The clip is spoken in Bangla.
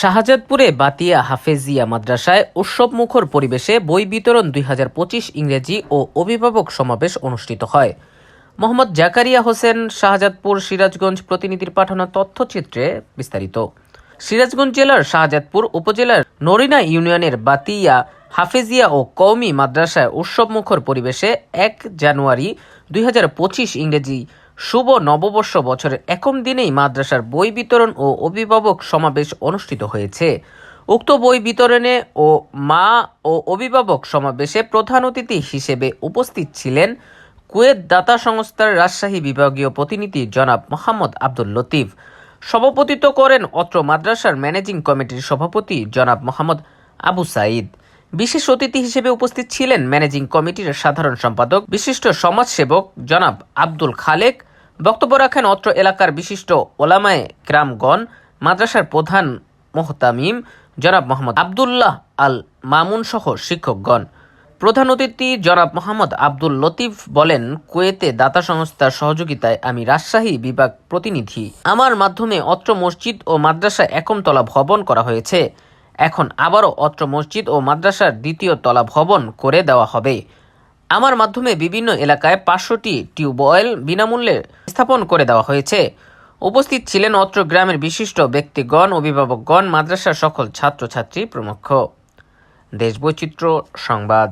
শাহজাদপুরে বাতিয়া হাফেজিয়া মাদ্রাসায় উৎসবমুখর পরিবেশে বই বিতরণ দুই হাজার পঁচিশ ইংরেজি ও অভিভাবক সমাবেশ অনুষ্ঠিত হয়। মোহাম্মদ জাকারিয়া হোসেন শাহজাদপুর সিরাজগঞ্জ প্রতিনিধির পাঠানো তথ্যচিত্রে বিস্তারিত। সিরাজগঞ্জ জেলার শাহজাদপুর উপজেলার নরিনা ইউনিয়নের বাতিয়া হাফেজিয়া ও কওমি মাদ্রাসায় উৎসবমুখর পরিবেশে এক জানুয়ারি দুই হাজার পঁচিশ ইংরেজি শুভ নববর্ষ বছরের একম দিনেই মাদ্রাসার বই বিতরণ ও অভিভাবক সমাবেশ অনুষ্ঠিত হয়েছে। উক্ত বই বিতরণে ও মা ও অভিভাবক সমাবেশে প্রধান অতিথি হিসেবে উপস্থিত ছিলেন কুয়েত দাতা সংস্থার রাজশাহী বিভাগীয় প্রতিনিধি জনাব মোহাম্মদ আব্দুল লতিফ। সভাপতিত্ব করেন অত্র মাদ্রাসার ম্যানেজিং কমিটির সভাপতি জনাব মোহাম্মদ আবু সাইদ বিশেষ অতিথি হিসেবে উপস্থিত ছিলেন ম্যানেজিং কমিটির সাধারণ সম্পাদক, বিশিষ্ট সমাজসেবক জনাব আব্দুল খালেক বক্তব্য রাখেন অত্র এলাকার বিশিষ্ট ওলামায়ে ক্রামগণ, মাদ্রাসার প্রধান মোহতামিম জনাব মোহাম্মদ আবদুল্লাহ আল মামুন সহ শিক্ষকগণ। প্রধান অতিথি জনাব মোহাম্মদ আব্দুল লতিফ বলেন, কুয়েতে দাতা সংস্থার সহযোগিতায় আমি রাজশাহী বিভাগ প্রতিনিধি। আমার মাধ্যমে অত্র মসজিদ ও মাদ্রাসা একমতলা ভবন করা হয়েছে। এখন আবারও অত্র মসজিদ ও মাদ্রাসার দ্বিতীয় তলা ভবন করে দেওয়া হবে। আমার মাধ্যমে বিভিন্ন এলাকায় পাঁচশোটি টিউবওয়েল বিনামূল্যে স্থাপন করে দেওয়া হয়েছে। উপস্থিত ছিলেন অত্র গ্রামের বিশিষ্ট ব্যক্তিগণ, অভিভাবকগণ, মাদ্রাসার সকল ছাত্রছাত্রী প্রমুখ। দেশবৈচিত্র্য সংবাদ।